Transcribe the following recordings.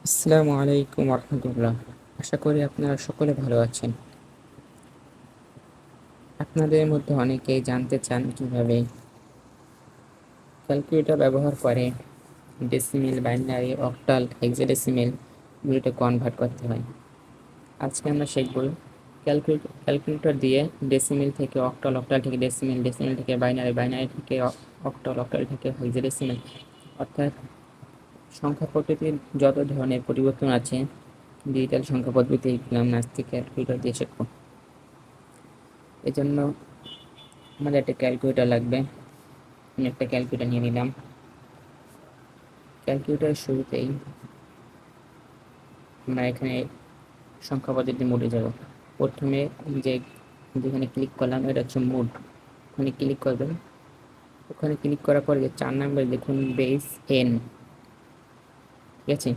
আসসালামু আলাইকুম রহমতুল্লাহ আশা করি আপনারা সকলে ভালো আছেন। আপনাদের মধ্যে অনেকেই জানতে চান কীভাবে ক্যালকুলেটর ব্যবহার করে ডেসিমেল বাইনারি অক্টাল হেক্সাডেসিমেল এগুলোতে কনভার্ট করতে হয়। আজকে আমরা শিখব ক্যালকুলেটর ক্যালকুলেটর দিয়ে ডেসিমেল থেকে অক্টাল অক্টাল থেকে ডেসিমেল ডেসিমেল থেকে বাইনারি বাইনারি থেকে অক্টাল অক্টাল থেকে হেক্সাডেসিমেল অর্থাৎ সংখ্যা পদ্ধতির যত ধরনের পরিবর্তন আছে ডিজিটাল সংখ্যা পদ্ধতি এগুলো থেকে ক্যালকুলেটর দিয়ে শেখো। এই জন্য আমাদের একটা ক্যালকুলেটর লাগবে। আমি একটা ক্যালকুলেটর নিয়ে নিলাম। ক্যালকুলেটার শুরুতেই আমরা এখানে সংখ্যা পদ্ধতি মোডে যাব। প্রথমে যে যেখানে ক্লিক করলাম, এটা হচ্ছে মোড ওখানে ক্লিক করবেন। ওখানে ক্লিক করার পরে যে চার নাম্বার দেখুন বেস এন ঠিক আছে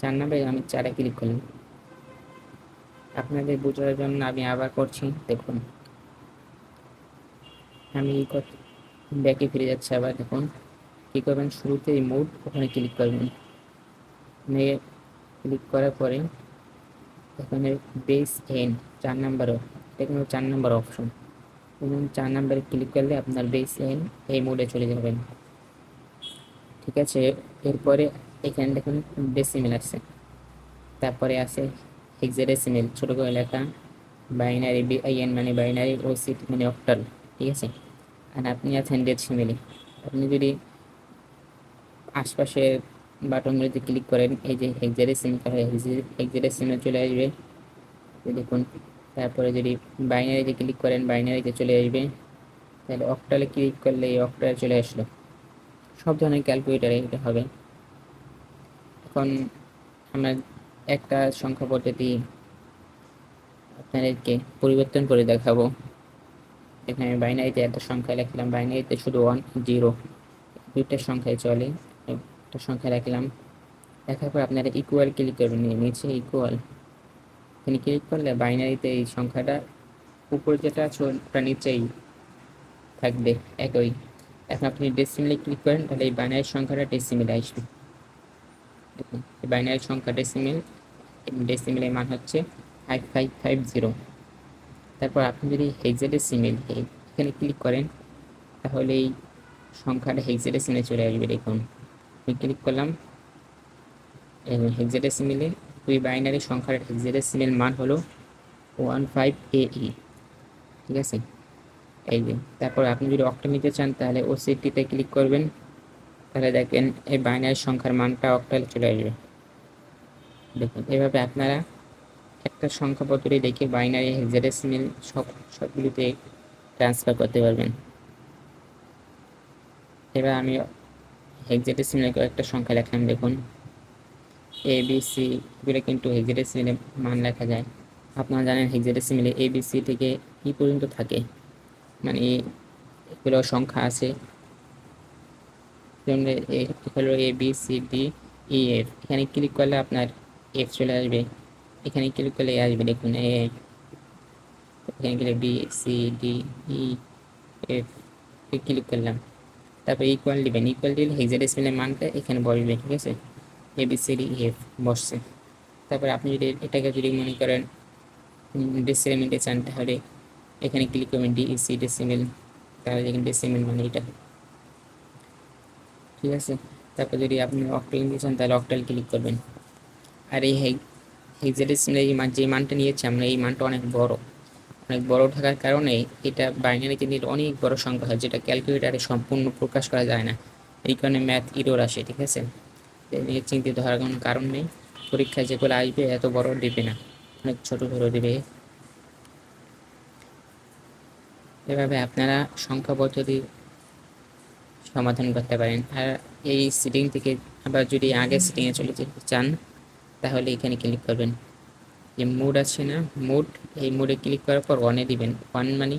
চার নাম্বারে আমি চারে ক্লিক করলাম। আপনাদের বোঝার জন্য আমি আবার করছি, দেখুন। আমি ব্যাকে ফিরে যাচ্ছি আবার, দেখুন। কী করবেন? শুরুতে এই মোড ওখানে ক্লিক করবেন। নিয়ে ক্লিক করার পরে এখানে বেস এন চার নাম্বার এখানে চার নাম্বার অপশন এবং চার নাম্বারে ক্লিক করলে আপনার বেস এন এই মোডে চলে যাবেন। ঠিক আছে? এরপরে এখানে দেখুন ডেসিমেল আছে। তারপরে আছে হেক্সাডেসিমেল ছোটো করে লেখা binary B I binary oct মানে অক্টাল ঠিক আছে? আর আপনি আছেন ডেসিমেলে আপনি যদি আশপাশের বাটনগুলিতে ক্লিক করেন, এই যে হেক্সাডেসিমেল হেক্সাডেসিমেল চলে আসবে। দেখুন, তারপরে যদি বাইনারিতে ক্লিক করেন বাইনারিতে চলে আসবে। তাহলে অক্টালে ক্লিক করলে এই অক্টালে চলে আসলো। সব ধরনের ক্যালকুলেটারে এটা হবে। এখন আমরা একটা সংখ্যা পদ্ধতি আপনাদেরকে পরিবর্তন করে দেখাবো। এখানে বাইনারিতে একটা সংখ্যা লিখলাম, বাইনারিতে শুধু ওয়ান জিরো দুইটা সংখ্যায় চলে, একটা সংখ্যা রাখলাম দেখার পর আপনারা ইকুয়াল ক্লিক করবেন নিচে ইকুয়াল এখানে ক্লিক করলে বাইনারিতে এই সংখ্যাটা উপর যেটা আছে ওটা নিচেই থাকবে, একই। এখন আপনি ডেসিমেলে ক্লিক করেন, তাহলে এই বাইনারির সংখ্যাটা ডেসিমেলে আসবে। বাইনারি সংখ্যা ডেসিমেল ডেসিমেলের মান হচ্ছে ফাইভ ফাইভ ফাইভ জিরো তারপর আপনি যদি হেক্সাডেসিমেল এখানে ক্লিক করেন, তাহলে এই সংখ্যাটা হেক্সাডেসিমেলে চলে আসবে, দেখুন। আমি ক্লিক করলাম হেক্সাডেসিমেলে ওই বাইনারি সংখ্যার হেক্সাডেসিমেল মান হলো ওয়ান ফাইভ এ ঠিক আছে? এই যে, তারপর আপনি যদি অক্টা চান, তাহলে ও সিটিতে ক্লিক করবেন। তাহলে দেখেন এই বাইনারি সংখ্যার মানটা অক্টালে চলে আসবে। দেখুন, এভাবে আপনারা একটা সংখ্যা দেখে বাইনারি, হেক্সাডেসিমেল সব, সবগুলিতে ট্রান্সফার করতে পারবেন। এবার আমি হেক্সাডেসিমেলে একটা সংখ্যা লেখলাম, দেখুন। এ বি সি এগুলো কিন্তু হেক্সাডেসিমেলে মান লেখা যায়। আপনারা জানেন হেক্সাডেসিমেলে এ বি সি থেকে ই পর্যন্ত থাকে। মানে এগুলো সংখ্যা আছে। হলো A B C D E F এখানে ক্লিক করলে আপনার এফ চলে আসবে। এখানে ক্লিক করলে এ আসবে, দেখুন এ এখানে গেলে B C D E F click করলাম। তারপর ইকুয়াল দিবেন। ইকুয়াল দিলে হেক্সাডেসিমেলের মানটা এখানে বসবে, ঠিক আছে? A B C D E F বসছে। তারপর আপনি যদি এটাকে যদি মনে করেন ডেসিমেলে চান, তাহলে এখানে ক্লিক করবেন ডি ই সি ডেসিমেল তাহলে এখানে ডেসিমেল মানে এটা। ঠিক আছে? তারপর যদি আপনি অক্টাল নিতে চান তাহলে অক্টাল ক্লিক করবেন। আর এই হেক্সাডেসিমেল এই মান যে মানটা নিয়েছি আমরা, এই মানটা অনেক বড়। অনেক বড় থাকার কারণে এটা বাইনারিতে নিলে অনেক বড় সংখ্যা হয়, যেটা ক্যালকুলেটারে সম্পূর্ণ প্রকাশ করা যায় না। এই কারণে ম্যাথ ইরোর আসে, ঠিক আছে? নিয়ে চিন্তিত হওয়ার কোনো কারণ নেই। পরীক্ষায় যেগুলো আসবে, এত বড় দেবে না। অনেক ছোট ধরে দেবে। এভাবে আপনারা সংখ্যা পদ্ধতি সমাধান করতে পারেন। আর এই সিটিং থেকে আবার যদি আগের সিটিংয়ে চলে যেতে চান, তাহলে এখানে ক্লিক করবেন। যে মুড আছে না মুড এই মুডে ক্লিক করার পর ওয়ানে দিবেন। ওয়ান মানে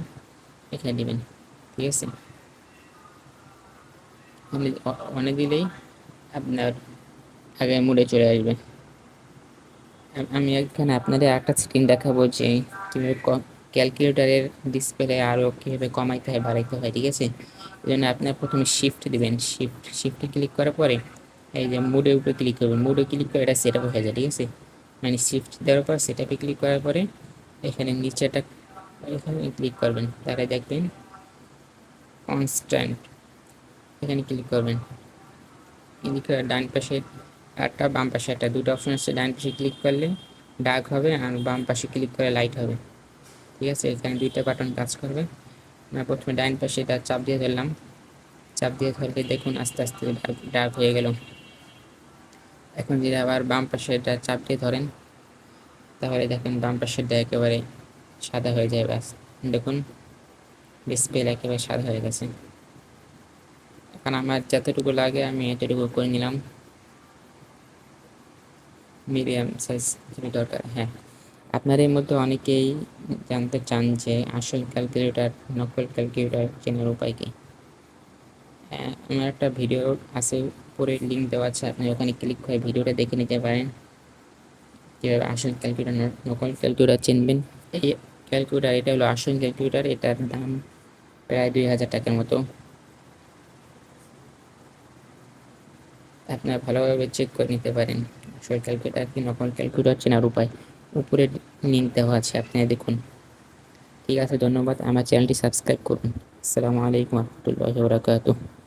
এখানে দিবেন, ঠিক আছে? ওয়ানে দিলেই আপনার আগে মুডে চলে আসবেন আমি এখানে আপনাদের একটা স্ক্রিন দেখাবো যে কীভাবে ক্যালকুলেটারের ডিসপ্লে আরও কীভাবে কমাইতে হয়, বাড়াইতে হয়, ঠিক আছে? এই জন্য আপনার প্রথমে শিফট দিবেন শিফট শিফটে ক্লিক করার পরে এই যে মুডের উপরে ক্লিক করবেন মুডে ক্লিক করে এটা সেট হয়ে যায়, ঠিক আছে? মানে শিফট দেওয়ার পর সেট আপে ক্লিক করার পরে এখানে নিচেটা এখানে ক্লিক করবেন, তাহলে দেখবেন কনস্ট্যান্ট এখানে ক্লিক করবেন। ক্লিক করে ডান পাশে একটা বাম পাশে একটা দুটো অপশন আছে, ডান পাশে ক্লিক করলে ডার্ক হবে আর বাম পাশে ক্লিক করে লাইট হবে। ঠিক আছে এখানে দুইটা বাটন কাজ করবে। আমরা প্রথমে ডাইন পাশে এটা চাপ দিয়ে ধরলাম। চাপ দিয়ে ধরলে দেখুন আস্তে আস্তে ডার্ক হয়ে গেল। এখন যদি আবার বাম পাশে এটা চাপ দিয়ে ধরেন, তাহলে দেখেন বাম পাশেরটা একেবারে সাদা হয়ে যায় ব্যাস। দেখুন ডিসপ্লে একেবারে সাদা হয়ে গেছে। এখন আমার যতটুকু লাগে আমি এতটুকু করে নিলাম। মিডিয়াম সাইজ দরকার হ্যাঁ। আপনার এর মধ্যে অনেকেই জানতে চান যে আসল ক্যালকুলেটর নকল ক্যালকুলেটর চেনার উপায় কি? হ্যাঁ, আমার একটা ভিডিও আছে উপরে লিঙ্ক দেওয়া আছে আপনি ওখানে ক্লিক করে ভিডিওটা দেখে নিতে পারেন। কীভাবে আসল ক্যালকুলেটর নকল ক্যালকুলেটর চিনবেন? এই ক্যালকুলেটর এটা হলো আসল ক্যালকুলেটর এটার দাম প্রায় দুই হাজার টাকার মতো। আপনারা ভালোভাবে চেক করে নিতে পারেন আসল ক্যালকুলেটর কি নকল ক্যালকুলেটর চেনার উপায়। উপরে লিঙ্ক দেওয়া আছে, আপনি দেখুন। ঠিক আছে, ধন্যবাদ। আমার চ্যানেলটি সাবস্ক্রাইব করুন। আসসালামু আলাইকুম রহমতুল্লাহ বরাকাতুহ।